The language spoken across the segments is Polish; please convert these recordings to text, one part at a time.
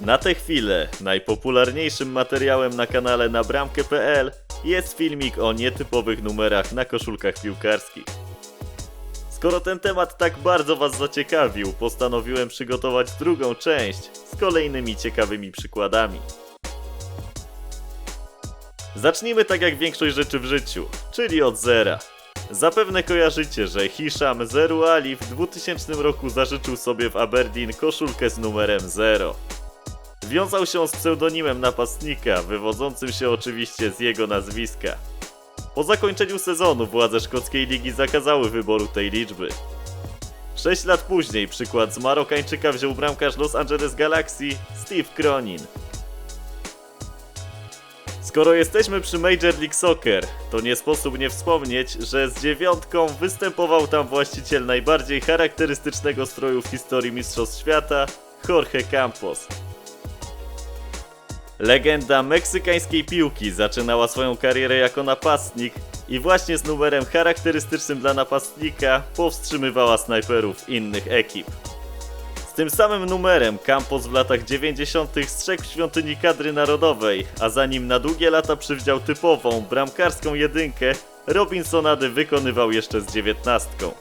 Na tę chwilę najpopularniejszym materiałem na kanale na bramkę.pl jest filmik o nietypowych numerach na koszulkach piłkarskich. Skoro ten temat tak bardzo Was zaciekawił, postanowiłem przygotować drugą część z kolejnymi ciekawymi przykładami. Zacznijmy tak jak większość rzeczy w życiu, czyli od zera. Zapewne kojarzycie, że Hisham Zeru Ali w 2000 roku zażyczył sobie w Aberdeen koszulkę z numerem 0. Wiązał się z pseudonimem napastnika, wywodzącym się oczywiście z jego nazwiska. Po zakończeniu sezonu władze szkockiej ligi zakazały wyboru tej liczby. Sześć lat później przykład z Marokańczyka wziął bramkarz Los Angeles Galaxy Steve Cronin. Skoro jesteśmy przy Major League Soccer, to nie sposób nie wspomnieć, że z dziewiątką występował tam właściciel najbardziej charakterystycznego stroju w historii Mistrzostw Świata, Jorge Campos. Legenda meksykańskiej piłki zaczynała swoją karierę jako napastnik i właśnie z numerem charakterystycznym dla napastnika powstrzymywała snajperów innych ekip. Tym samym numerem Campos w latach 90. strzegł w świątyni kadry narodowej, a zanim na długie lata przywdział typową, bramkarską jedynkę, Robinsonady wykonywał jeszcze z dziewiętnastką.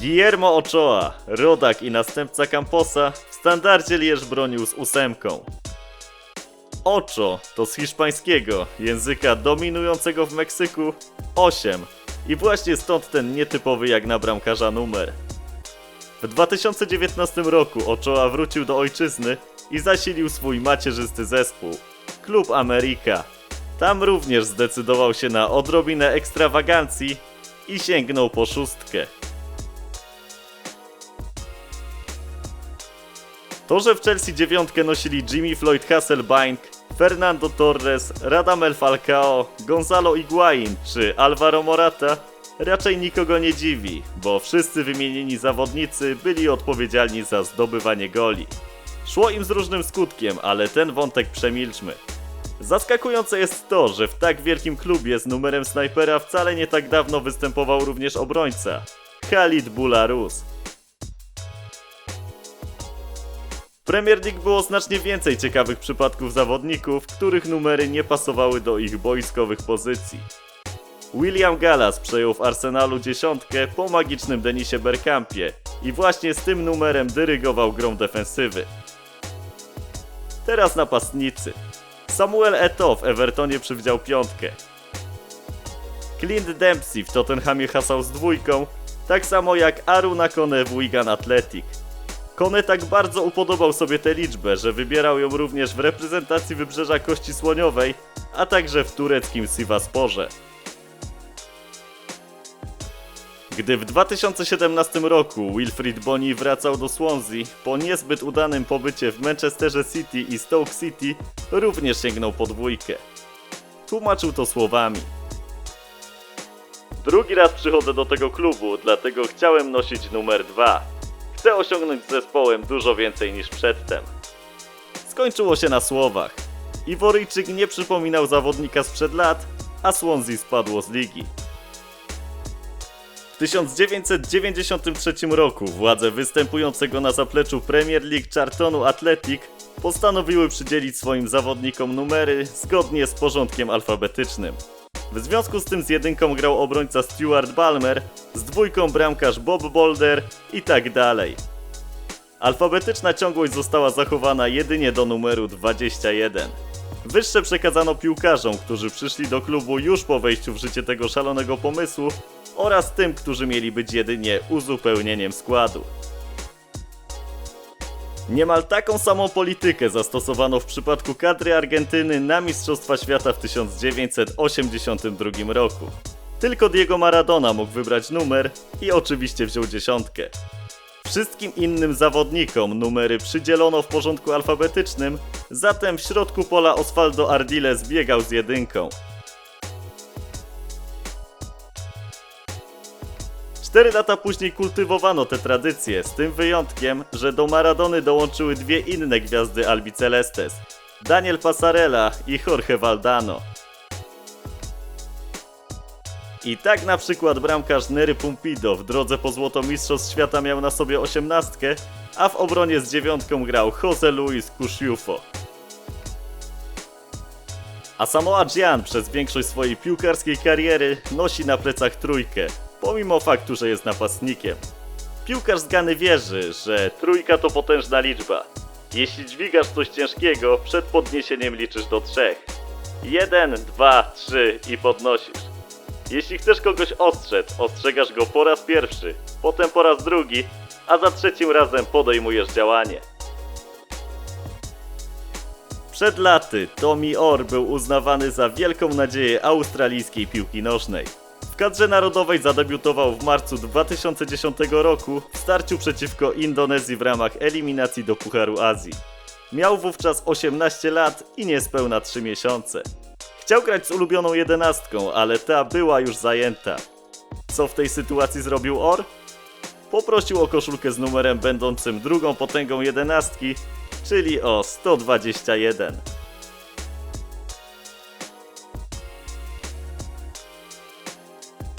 Guillermo Ochoa, rodak i następca Camposa, w standardzie Lierz bronił z ósemką. Ocho to z hiszpańskiego, języka dominującego w Meksyku, 8 i właśnie stąd ten nietypowy jak na bramkarza numer. W 2019 roku Ochoa wrócił do ojczyzny i zasilił swój macierzysty zespół, Klub Amerika. Tam również zdecydował się na odrobinę ekstrawagancji i sięgnął po szóstkę. To, że w Chelsea dziewiątkę nosili Jimmy Floyd Hasselbank, Fernando Torres, Radamel Falcao, Gonzalo Higuain czy Alvaro Morata, raczej nikogo nie dziwi, bo wszyscy wymienieni zawodnicy byli odpowiedzialni za zdobywanie goli. Szło im z różnym skutkiem, ale ten wątek przemilczmy. Zaskakujące jest to, że w tak wielkim klubie z numerem snajpera wcale nie tak dawno występował również obrońca Khalid Boularus. Premier League było znacznie więcej ciekawych przypadków zawodników, których numery nie pasowały do ich boiskowych pozycji. William Gallas przejął w Arsenalu dziesiątkę po magicznym Denisie Bergkampie i właśnie z tym numerem dyrygował grą defensywy. Teraz napastnicy. Samuel Eto'o w Evertonie przywdział piątkę. Clint Dempsey w Tottenhamie hasał z dwójką, tak samo jak Aruna Kone w Wigan Athletic. Kone tak bardzo upodobał sobie tę liczbę, że wybierał ją również w reprezentacji Wybrzeża Kości Słoniowej, a także w tureckim Sivasporze. Gdy w 2017 roku Wilfried Boni wracał do Swansea po niezbyt udanym pobycie w Manchesterze City i Stoke City, również sięgnął po dwójkę. Tłumaczył to słowami. Drugi raz przychodzę do tego klubu, dlatego chciałem nosić numer 2. Chcę osiągnąć z zespołem dużo więcej niż przedtem. Skończyło się na słowach. Iworyjczyk nie przypominał zawodnika sprzed lat, a Swansea spadło z ligi. W 1993 roku władze występującego na zapleczu Premier League Chartonu Athletic postanowiły przydzielić swoim zawodnikom numery zgodnie z porządkiem alfabetycznym. W związku z tym z jedynką grał obrońca Stuart Balmer, z dwójką bramkarz Bob Boulder i tak dalej. Alfabetyczna ciągłość została zachowana jedynie do numeru 21. Wyższe przekazano piłkarzom, którzy przyszli do klubu już po wejściu w życie tego szalonego pomysłu oraz tym, którzy mieli być jedynie uzupełnieniem składu. Niemal taką samą politykę zastosowano w przypadku kadry Argentyny na Mistrzostwa Świata w 1982 roku. Tylko Diego Maradona mógł wybrać numer i oczywiście wziął dziesiątkę. Wszystkim innym zawodnikom numery przydzielono w porządku alfabetycznym, zatem w środku pola Osvaldo Ardiles biegał z jedynką. Cztery lata później kultywowano te tradycje, z tym wyjątkiem, że do Maradony dołączyły dwie inne gwiazdy Albicelestes. Daniel Passarella i Jorge Valdano. I tak na przykład bramkarz Nery Pumpido w drodze po złoto Mistrzostw Świata miał na sobie osiemnastkę, a w obronie z dziewiątką grał Jose Luis Cusciufo. A Samoa Gyan przez większość swojej piłkarskiej kariery nosi na plecach trójkę, pomimo faktu, że jest napastnikiem. Piłkarz z Gany wierzy, że trójka to potężna liczba. Jeśli dźwigasz coś ciężkiego, przed podniesieniem liczysz do trzech. Jeden, dwa, trzy i podnosisz. Jeśli chcesz kogoś ostrzec, ostrzegasz go po raz pierwszy, potem po raz drugi, a za trzecim razem podejmujesz działanie. Przed laty Tommy Orr był uznawany za wielką nadzieję australijskiej piłki nożnej. Kadrze narodowej zadebiutował w marcu 2010 roku w starciu przeciwko Indonezji w ramach eliminacji do Pucharu Azji. Miał wówczas 18 lat i niespełna 3 miesiące. Chciał grać z ulubioną jedenastką, ale ta była już zajęta. Co w tej sytuacji zrobił Orr? Poprosił o koszulkę z numerem będącym drugą potęgą jedenastki, czyli o 121.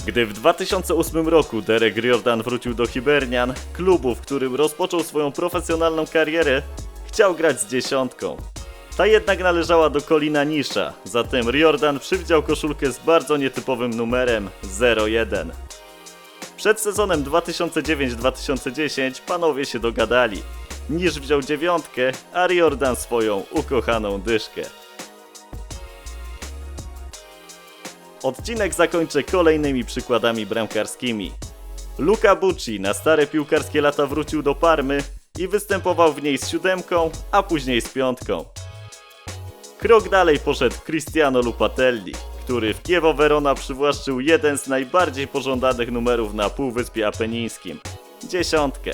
Gdy w 2008 roku Derek Riordan wrócił do Hibernian, klubu, w którym rozpoczął swoją profesjonalną karierę, chciał grać z dziesiątką. Ta jednak należała do Colina Nisza, zatem Riordan przywdział koszulkę z bardzo nietypowym numerem 01. Przed sezonem 2009-2010 panowie się dogadali. Niż wziął dziewiątkę, a Riordan swoją ukochaną dyszkę. Odcinek zakończę kolejnymi przykładami bramkarskimi. Luca Bucci na stare piłkarskie lata wrócił do Parmy i występował w niej z siódemką, a później z piątką. Krok dalej poszedł Cristiano Lupatelli, który w Chievo Verona przywłaszczył jeden z najbardziej pożądanych numerów na Półwyspie Apenińskim dziesiątkę.